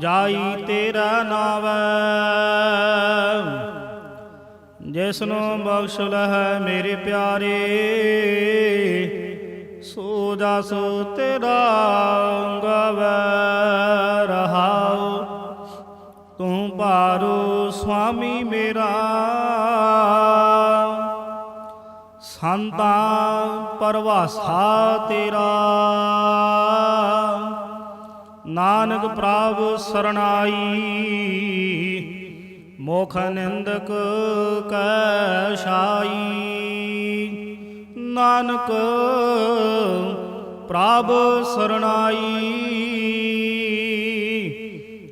ਜਾਈ ਤੇਰਾ ਨਾਮ ਜਿਸ ਨੂੰ ਬਖਸ਼ ਲਹਿ ਮੇਰੇ ਪਿਆਰੇ, ਸੋ ਜਸ ਤੇਰਾ ਗਵੈ ਰਹਾਉ। ਤੂੰ ਭਾਰੂ ਸੁਆਮੀ ਮੇਰਾ। ਸੰਤਾਂ, ਪਰਵਾਸਾ ਤੇਰਾ। ਨਾਨਕ ਪ੍ਰਭ ਸਰਣਾਈ। ਮੋਖ ਨਿੰਦਕ ਕੈ ਛਾਈ। ਨਾਨਕ ਪ੍ਰਭ ਸਰਣਾਈ।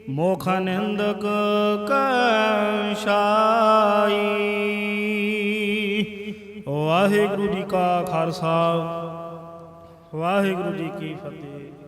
ਮੋਖ ਨਿੰਦਕ ਕੈ ਛਾਈ। ਵਾਹਿਗੁਰੂ ਜੀ ਕਾ ਖਾਲਸਾ। ਵਾਹਿਗੁਰੂ ਜੀ ਕੀ ਫਤਿਹ।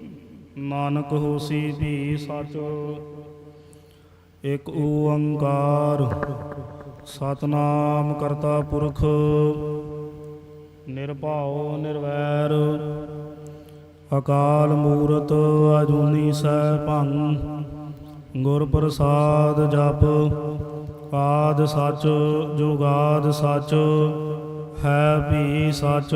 ਨਾਨਕ ਹੋਸੀ ਭੀ ਸਚ, ਇਕ ਓੰਕਾਰ, ਸਤਨਾਮ ਕਰਤਾ ਪੁਰਖ, ਨਿਰਭਉ ਨਿਰਵੈਰ, ਅਕਾਲ ਮੂਰਤ ਅਜੂਨੀ ਸੈਭੰ ਗੁਰ ਪ੍ਰਸਾਦ ਜਪ, ਆਦ ਸਚ, ਜੁਗਾਦ ਸਚ, ਹੈ ਵੀ ਸੱਚ।